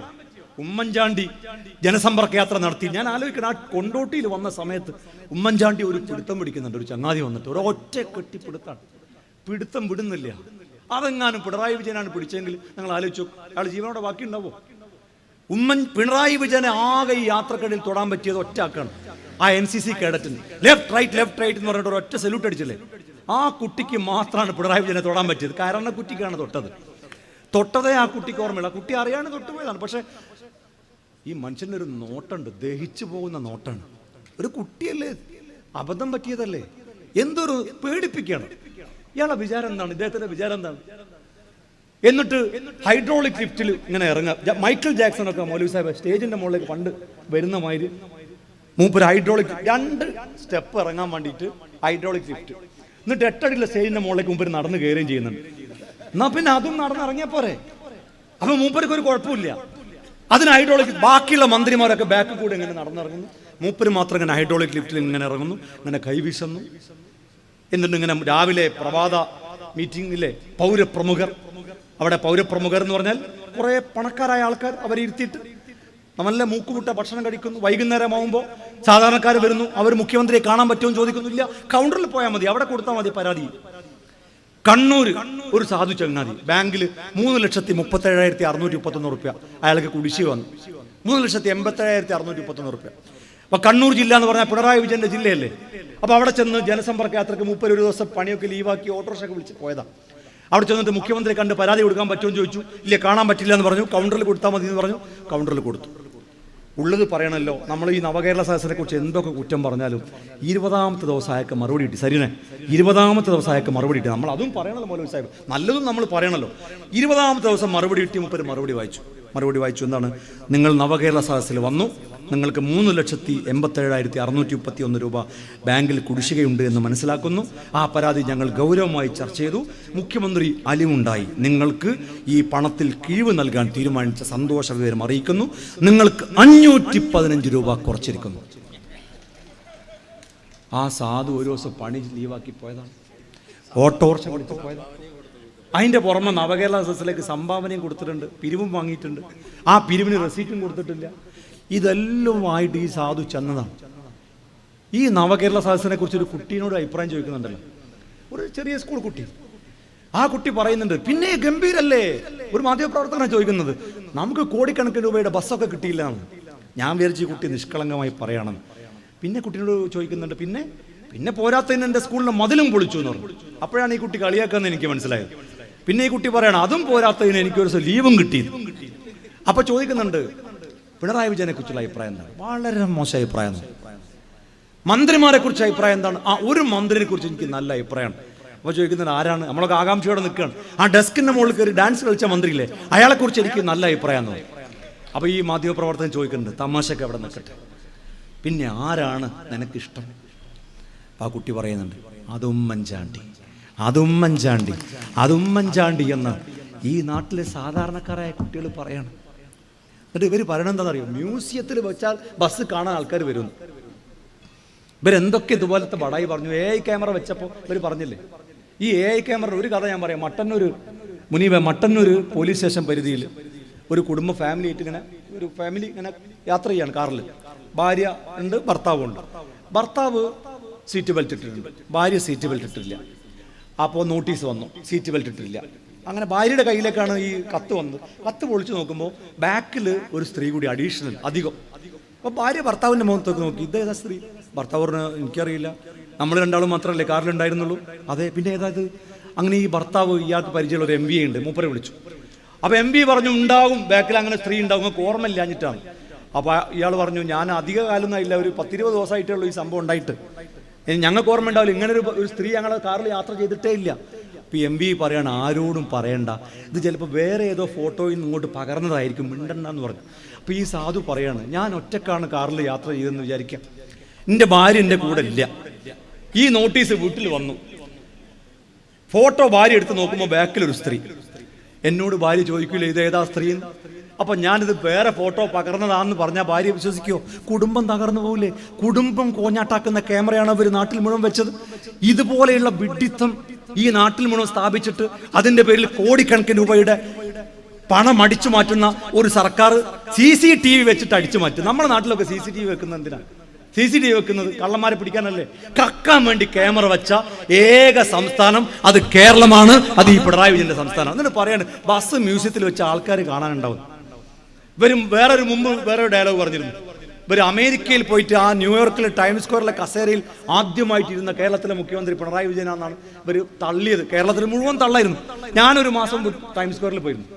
ഉമ്മൻചാണ്ടി ജനസമ്പർക്ക യാത്ര നടത്തി. ഞാൻ ആലോചിക്കണം ആ കൊണ്ടോട്ടിയിൽ വന്ന സമയത്ത് ഉമ്മൻചാണ്ടി ഒരു പിടുത്തം പിടിക്കുന്നുണ്ട്. ഒരു ചങ്ങാതി വന്നിട്ട്. ഒരു ഒറ്റ കെട്ടി പിടുത്താണ് പിടുത്തം വിടുന്നില്ല. അതെങ്ങാനും പിണറായി വിജയനാണ് പിടിച്ചെങ്കിൽ ഞങ്ങൾ ആലോചിച്ചു അയാൾ ജീവനോടെ ബാക്കി ഉണ്ടാവോ ഉമ്മൻ പിണറായി വിജയനെ ആകെ ഈ യാത്രക്കിടയിൽ തൊടാൻ പറ്റിയത് ഒറ്റ ആക്കാണ് ആ എൻ സി സി കേഡറ്റിന്. ലെഫ്റ്റ് റൈറ്റ് ലെഫ്റ്റ് റൈറ്റ് എന്ന് പറഞ്ഞിട്ട് ഒരു ഒറ്റ സല്യൂട്ട് അടിച്ചില്ലേ? ആ കുട്ടിക്ക് മാത്രമാണ് പിണറായി വിജയനെ തൊടാൻ പറ്റിയത്. കാരണം കുട്ടിക്കാണ് തൊട്ടത്. തൊട്ടതേ ആ കുട്ടിക്ക് ഓർമ്മയില്ല ആ കുട്ടി അറിയാണ്ട് തൊട്ടുപോയതാണ് പക്ഷെ ഈ മനുഷ്യന്റെ ഒരു നോട്ടുണ്ട്. ദഹിച്ചു പോകുന്ന നോട്ടാണ്. ഒരു കുട്ടിയല്ലേ? അബദ്ധം പറ്റിയതല്ലേ? എന്തൊരു പേടിപ്പിക്കുകയാണ് ഇയാളെ വിചാരം എന്താണ്? ഇദ്ദേഹത്തിന്റെ വിചാരം എന്താണ്? എന്നിട്ട് ഹൈഡ്രോളിക് ലിഫ്റ്റിൽ ഇങ്ങനെ ഇറങ്ങാം ജ- മൈക്കിൾ ജാക്സൺ ഒക്കെ മൗലവി സാഹിബ് സ്റ്റേജിന്റെ മുകളിലേക്ക് പണ്ട് വരുന്ന മാതിരി മൂപ്പര് ഹൈഡ്രോളിക് രണ്ട് സ്റ്റെപ്പ് ഇറങ്ങാൻ വേണ്ടിയിട്ട് ഹൈഡ്രോളിക് ലിഫ്റ്റ്. എന്നിട്ട് എട്ടടിയിലെ സ്റ്റേജിന്റെ മുകളിലേക്ക് മുമ്പ് നടന്ന് കയറുകയും ചെയ്യുന്നുണ്ട്. എന്നാ പിന്നെ അതും നടന്ന് ഇറങ്ങിയ പോരെ? അപ്പൊ മൂപ്പർക്ക് ഒരു കുഴപ്പമില്ല. അതിന് ഹൈഡ്രോളിക് ബാക്കിയുള്ള മന്ത്രിമാരൊക്കെ ബാക്ക് കൂടെ ഇങ്ങനെ നടന്നിറങ്ങുന്നു. മൂപ്പര് മാത്രം ഇങ്ങനെ ഹൈഡ്രോളിക് ലിഫ്റ്റിൽ ഇങ്ങനെ ഇറങ്ങുന്നു. ഇങ്ങനെ കൈവീശുന്നു എന്നിട്ട് ഇങ്ങനെ രാവിലെ പ്രഭാത മീറ്റിംഗിലെ പൗരപ്രമുഖർ അവിടെ പൗരപ്രമുഖർ എന്ന് പറഞ്ഞാൽ കുറേ പണക്കാരായ ആൾക്കാർ അവരെ ഇരുത്തിയിട്ട് നല്ല മൂക്കുമുട്ട ഭക്ഷണം കഴിക്കുന്നു. വൈകുന്നേരം ആകുമ്പോൾ സാധാരണക്കാർ വരുന്നു. അവർ മുഖ്യമന്ത്രിയെ കാണാൻ പറ്റുമെന്ന് ചോദിക്കുന്നില്ല. കൗണ്ടറിൽ പോയാൽ മതി. അവിടെ കൊടുത്താൽ മതി പരാതി. കണ്ണൂർ ഒരു സാധു ചങ്ങാതി. ബാങ്കിൽ മൂന്ന് ലക്ഷത്തി മുപ്പത്തേഴായിരത്തി അറുന്നൂറ്റി മുപ്പത്തൊന്ന് റുപ്യ അയാൾക്ക് കുടിശ്ശിക വന്നു. മൂന്ന് ലക്ഷത്തി എൺപത്തേഴായിരത്തി അറുന്നൂറ്റി മുപ്പത്തൊന്ന് റുപ്യ അപ്പൊ കണ്ണൂർ ജില്ല എന്ന് പറഞ്ഞാൽ പിണറായി വിജയന്റെ ജില്ലയല്ലേ? അപ്പൊ അവിടെ ചെന്ന് ജനസമ്പർക്ക യാത്രയ്ക്ക് മുപ്പത് ഒരു ദിവസം പണിയൊക്കെ ലീവാക്കി ഓട്ടോറിക്ഷ വിളിച്ച് പോയതാ. അവിടെ ചെന്നിട്ട് മുഖ്യമന്ത്രി കണ്ട് പരാതി കൊടുക്കാൻ പറ്റുമെന്ന് ചോദിച്ചു. ഇല്ല കാണാൻ പറ്റില്ല എന്ന് പറഞ്ഞു. കൗണ്ടറിൽ കൊടുത്താൽ മതി എന്ന് പറഞ്ഞു. കൗണ്ടറിൽ കൊടുത്തു. ഉള്ളത് പറയണല്ലോ. നമ്മൾ ഈ നവകേരള സദസ്സിനെ കുറിച്ച് എന്തൊക്കെ കുറ്റം പറഞ്ഞാലും ഇരുപതാമത്തെ ദിവസം മറുപടി കിട്ടി. സരിനെ ഇരുപതാമത്തെ ദിവസം മറുപടി കിട്ടി. നമ്മൾ അതും പറയണല്ലോ മൗലവി സാഹിബ്. നല്ലതും നമ്മൾ പറയണല്ലോ. ഇരുപതാമത്തെ ദിവസം മറുപടി കിട്ടി മുപ്പര് മറുപടി വായിച്ചു. മറുപടി വായിച്ചു എന്താണ്? നിങ്ങൾ നവകേരള സദസ്സിൽ വന്നു. നിങ്ങൾക്ക് മൂന്ന് ലക്ഷത്തി എൺപത്തേഴായിരത്തി അറുന്നൂറ്റി മുപ്പത്തി ഒന്ന് രൂപ ബാങ്കിൽ കുടിശ്ശികയുണ്ട് എന്ന് മനസ്സിലാക്കുന്നു. ആ പരാതി ഞങ്ങൾ ഗൗരവമായി ചർച്ച ചെയ്തു. മുഖ്യമന്ത്രി അലിവുണ്ടായി. നിങ്ങൾക്ക് ഈ പണത്തിൽ കിഴിവ് നൽകാൻ തീരുമാനിച്ച സന്തോഷ വിവരം അറിയിക്കുന്നു. നിങ്ങൾക്ക് അഞ്ഞൂറ്റി പതിനഞ്ച് രൂപ കുറച്ചിരിക്കുന്നു. ആ സാധു ഒരു ദിവസം പണി ലീവാക്കി പോയതാണ്. ഓട്ടോറിക്ഷ കൊടുത്ത് പോയതാണ്. അതിന്റെ പുറമെ നവകേരള സദസ്സിലേക്ക് സംഭാവനയും കൊടുത്തിട്ടുണ്ട്. പിരിവും വാങ്ങിയിട്ടുണ്ട്. ആ പിരിവിന് റെസീറ്റും കൊടുത്തിട്ടില്ല. ഇതെല്ലാമായിട്ട് ഈ സാധു ചെന്നതാണ്. ഈ നവകേരള സദസ്സിനെ കുറിച്ച് ഒരു കുട്ടീനോട് അഭിപ്രായം ചോദിക്കുന്നുണ്ടല്ലോ. ഒരു ചെറിയ സ്കൂൾ കുട്ടി. ആ കുട്ടി പറയുന്നുണ്ട് പിന്നെ ഗംഭീരല്ലേ? ഒരു മാധ്യമപ്രവർത്തകനാണ് ചോദിക്കുന്നത്. നമുക്ക് കോടിക്കണക്കിന് രൂപയുടെ ബസ്സൊക്കെ കിട്ടിയില്ല ഞാൻ വിചാരിച്ചു ഈ കുട്ടി നിഷ്കളങ്കമായി പറയണം. പിന്നെ കുട്ടിയോട് ചോദിക്കുന്നുണ്ട് പിന്നെ പിന്നെ പോരാത്തതിന് എന്റെ സ്കൂളിന്റെ മതിലും പൊളിച്ചു എന്ന് പറഞ്ഞു. അപ്പോഴാണ് ഈ കുട്ടി കളിയാക്കുന്നത് എനിക്ക് മനസ്സിലായത്. പിന്നെ ഈ കുട്ടി പറയണം അതും പോരാത്തതിന് എനിക്ക് ഒരു ലീവും കിട്ടി അപ്പൊ ചോദിക്കുന്നുണ്ട് പിണറായി വിജയനെ കുറിച്ചുള്ള അഭിപ്രായം എന്താണ്? വളരെ മോശം അഭിപ്രായം മന്ത്രിമാരെ കുറിച്ച് അഭിപ്രായം എന്താണ്? ആ ഒരു മന്ത്രിനെ കുറിച്ച് എനിക്ക് നല്ല അഭിപ്രായമാണ് അപ്പോൾ ചോദിക്കുന്നത് ആരാണ്? നമ്മളൊക്കെ ആകാംക്ഷയോടെ നിൽക്കുകയാണ്. ആ ഡെസ്കിന്റെ മുകളിൽ കയറി ഡാൻസ് കളിച്ച മന്ത്രിയില്ലേ? അയാളെ കുറിച്ച് എനിക്ക് നല്ല അഭിപ്രായം എന്ന് അപ്പോൾ ഈ മാധ്യമപ്രവർത്തകൻ ചോദിക്കുന്നുണ്ട് തമാശക്ക് അവിടെ നിൽക്കട്ടെ. പിന്നെ ആരാണ് നിനക്കിഷ്ടം? ആ കുട്ടി പറയുന്നുണ്ട് അതുമ്മൻചാണ്ടി അതുമ്മൻചാണ്ടി അതുമ്മൻചാണ്ടി എന്ന്. ഈ നാട്ടിലെ സാധാരണക്കാരായ കുട്ടികൾ പറയണം എന്നിട്ട് ഇവർ പറയണെന്താണെന്നറിയോ മ്യൂസിയത്തിൽ വെച്ചാൽ ബസ് കാണാൻ ആൾക്കാർ വരുന്നു ഇവരെന്തൊക്കെ ഇതുപോലത്തെ വടായി പറഞ്ഞു? എ ഐ ക്യാമറ വെച്ചപ്പോൾ ഇവർ പറഞ്ഞില്ലേ? ഈ എ ഐ ക്യാമറ ഒരു കഥ ഞാൻ പറയാം. മട്ടന്നൂർ മുനീബ മട്ടന്നൂർ പോലീസ് സ്റ്റേഷൻ പരിധിയിൽ ഒരു കുടുംബ ഫാമിലി ആയിട്ട് ഇങ്ങനെ ഒരു ഫാമിലി ഇങ്ങനെ യാത്ര ചെയ്യാണ് കാറിൽ ഭാര്യ ഉണ്ട് ഭർത്താവ് ഉണ്ട്. ഭർത്താവ് സീറ്റ് ബെൽറ്റ് ഇട്ടിട്ടുണ്ട്. ഭാര്യ സീറ്റ് ബെൽറ്റ് ഇട്ടിട്ടില്ല. അപ്പോൾ നോട്ടീസ് വന്നു സീറ്റ് ബെൽറ്റ് ഇട്ടിട്ടില്ല. അങ്ങനെ ഭാര്യയുടെ കയ്യിലേക്കാണ് ഈ കത്ത് വന്നത്. കത്ത് പൊളിച്ചു നോക്കുമ്പോൾ ബാക്കിൽ ഒരു സ്ത്രീ കൂടി അഡീഷണൽ അധികം. അപ്പോൾ ഭാര്യ ഭർത്താവിന്റെ മുഖത്തൊക്കെ നോക്കി ഇത് ഏതാ സ്ത്രീ? ഭർത്താവ് പറഞ്ഞു എനിക്കറിയില്ല. നമ്മൾ രണ്ടാളും മാത്രമല്ലേ കാറിലുണ്ടായിരുന്നുള്ളൂ? അതെ പിന്നെ ഏതായത് അങ്ങനെ ഈ ഭർത്താവ് ഇയാൾക്ക് പരിചയമുള്ള ഒരു എം ബി ഉണ്ട് മൂപ്പരെ വിളിച്ചു. അപ്പോൾ എം ബി പറഞ്ഞു ഉണ്ടാവും ബാക്കിൽ അങ്ങനെ സ്ത്രീ ഉണ്ടാവും നിങ്ങൾക്ക് ഓർമ്മയില്ലാഞ്ഞിട്ടാണ്. അപ്പോൾ ഇയാൾ പറഞ്ഞു ഞാൻ അധിക കാലം ഇല്ല ഒരു പത്തിരുപത് ദിവസമായിട്ടേ ഉള്ളൂ ഈ സംഭവം ഉണ്ടായിട്ട്. ഞങ്ങൾക്ക് ഓർമ്മ ഉണ്ടാവില്ല ഇങ്ങനെ ഒരു സ്ത്രീ ഞങ്ങളെ കാറിൽ യാത്ര ചെയ്തിട്ടേ ഇല്ല. ഇപ്പം എം വി പറയാണ് ആരോടും പറയണ്ട. ഇത് ചിലപ്പോൾ വേറെ ഏതോ ഫോട്ടോയിൽ നിന്ന് ഇങ്ങോട്ട് പകർന്നതായിരിക്കും മിണ്ടണ്ട എന്ന് പറഞ്ഞു. അപ്പോൾ ഈ സാധു പറയാണ് ഞാൻ ഒറ്റക്കാണ് കാറിൽ യാത്ര ചെയ്തെന്ന് വിചാരിക്കാം. എന്റെ ഭാര്യ എന്റെ കൂടെ ഇല്ല. ഈ നോട്ടീസ് വീട്ടിൽ വന്നു. ഫോട്ടോ ഭാര്യ എടുത്ത് നോക്കുമ്പോൾ ബാക്കിലൊരു സ്ത്രീ. എന്നോട് ഭാര്യ ചോദിക്കില്ല ഇത് ഏതാ സ്ത്രീ? അപ്പൊ ഞാനിത് വേറെ ഫോട്ടോ പകർന്നതാണെന്ന് പറഞ്ഞാൽ ഭാര്യ വിശ്വസിക്കോ? കുടുംബം തകർന്നു പോകില്ലേ കുടുംബം കോഞ്ഞാട്ടാക്കുന്ന ക്യാമറയാണ് അവർ നാട്ടിൽ മുഴുവൻ വെച്ചത്. ഇതുപോലെയുള്ള വിഡിത്തം ഈ നാട്ടിൽ മുഴുവൻ സ്ഥാപിച്ചിട്ട് അതിന്റെ പേരിൽ കോടിക്കണക്കിന് രൂപയുടെ പണം അടിച്ചു മാറ്റുന്ന ഒരു സർക്കാർ സി സി ടി വി വെച്ചിട്ട് അടിച്ചു മാറ്റും. നമ്മുടെ നാട്ടിലൊക്കെ സി സി ടി വി വെക്കുന്ന എന്തിനാണ് സി സി ടി വി വെക്കുന്നത് കള്ളന്മാരെ പിടിക്കാനല്ലേ? കക്കാൻ വേണ്ടി ക്യാമറ വെച്ച ഏക സംസ്ഥാനം അത് കേരളമാണ്. അത് ഈ പിണറായി വിജയന്റെ സംസ്ഥാനം. എന്നിട്ട് പറയാണ് ബസ് മ്യൂസിയത്തിൽ വെച്ച ആൾക്കാർ കാണാനുണ്ടാവും. ഇവരും വേറൊരു മുമ്പ് വേറൊരു ഡയലോഗ് പറഞ്ഞിരുന്നു. ഇവർ അമേരിക്കയിൽ പോയിട്ട് ആ ന്യൂയോർക്കിലെ ടൈം സ്ക്വയറിലെ കസേരയിൽ ആദ്യമായിട്ടിരുന്ന കേരളത്തിലെ മുഖ്യമന്ത്രി പിണറായി വിജയനാണെന്നാണ് ഇവർ തള്ളിയത്. കേരളത്തിൽ മുഴുവൻ തള്ളായിരുന്നു. ഞാനൊരു മാസം ടൈം സ്ക്വയറിൽ പോയിരുന്നു.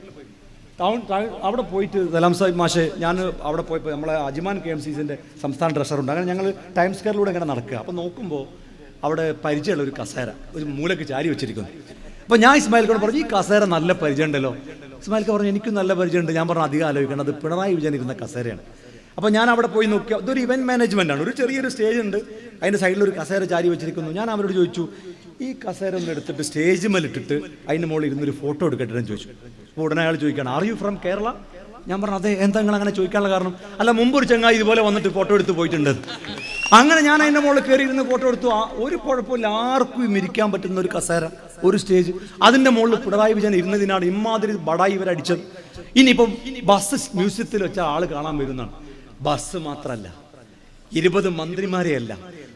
ടൗൺ ടൗൺ- അവിടെ പോയിട്ട് സലാം സാഹിബ് മാഷെ ഞാൻ അവിടെ പോയപ്പോൾ നമ്മളെ അജിമാൻ കെ എം സി സിന്റെ സംസ്ഥാന ട്രഷറുണ്ട് അങ്ങനെ ഞങ്ങൾ ടൈം സ്ക്വയറിലൂടെ ഇങ്ങനെ നടക്കുക. അപ്പോൾ നോക്കുമ്പോൾ അവിടെ പരിചയമുള്ള ഒരു കസേര ഒരു മൂലക്ക് ചാരി വെച്ചിരിക്കുന്നു. അപ്പോൾ ഞാൻ ഇസ്മായിൽക്കോട് പറഞ്ഞു ഈ കസേര നല്ല പരിചയമുണ്ടല്ലോ. ഇസ്മായിൽക്ക് പറഞ്ഞു എനിക്കും നല്ല പരിചയമുണ്ട്. ഞാൻ പറഞ്ഞു അധികം ആലോചിക്കണം അത് പിണറായി വിജയൻ ഇരുന്ന കസേരയാണ്. അപ്പോൾ ഞാൻ അവിടെ പോയി നോക്കിയ ഇതൊരു ഇവന്റ് മാനേജ്മെന്റ് ആണ്. ഒരു ചെറിയൊരു സ്റ്റേജ് ഉണ്ട്. അതിന്റെ സൈഡിൽ ഒരു കസേര ചാരി വെച്ചിരിക്കുന്നു. ഞാൻ അവരോട് ചോദിച്ചു ഈ കസേര ഒന്ന് എടുത്തിട്ട് സ്റ്റേജ് മേലിട്ടിട്ട് അതിന്റെ മുകളിൽ ഇരുന്നൊരു ഫോട്ടോ എടുക്കട്ടെ എന്ന് ചോദിച്ചു. അപ്പോൾ ഉടനെ അയാൾ ചോദിക്കുകയാണ് ആർ യു ഫ്രം കേരള ഞാൻ പറഞ്ഞു അതെ എന്താ നിങ്ങൾ അങ്ങനെ ചോദിക്കാനുള്ള കാരണം? അല്ല മുമ്പ് ഒരു ചങ്ങായി ഇതുപോലെ വന്നിട്ട് ഫോട്ടോ എടുത്ത് പോയിട്ടുണ്ട്. അങ്ങനെ ഞാൻ അതിന്റെ മുകളിൽ കയറി ഇരുന്ന് ഫോട്ടോ എടുത്തു. ഒരു കുഴപ്പമില്ല. ആർക്കും ഇരിക്കാൻ പറ്റുന്ന ഒരു കസേര ഒരു സ്റ്റേജ് അതിന്റെ മുകളിൽ പിണറായി വിജയൻ ഇരുന്നതിനാണ് ഇമാതിരി ബടായി ഇവരടിച്ചത്. ഇനിയിപ്പം ബസ് മ്യൂസിയത്തിൽ വെച്ച ആൾ കാണാൻ വരുന്നതാണ്. ബസ് മാത്രമല്ല ഇരുപത് മന്ത്രിമാരെയല്ല.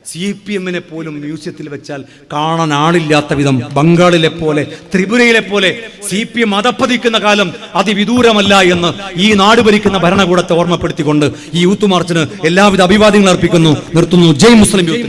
സി പി എമ്മിനെ പോലും മ്യൂസിയത്തിൽ വെച്ചാൽ കാണാൻ ആളില്ലാത്ത വിധം ബംഗാളിലെ പോലെ ത്രിപുരയിലെ പോലെ സി പി എം അതപ്പതിക്കുന്ന കാലം അതിവിദൂരമല്ല എന്ന് ഈ നാട് ഭരിക്കുന്ന ഭരണകൂടത്തെ ഓർമ്മപ്പെടുത്തിക്കൊണ്ട് ഈ യൂത്ത് മാർച്ചിന് എല്ലാവിധ അഭിവാദ്യങ്ങൾ അർപ്പിക്കുന്നു. നിർത്തുന്നു. ജയ് മുസ്ലിം യൂത്ത്.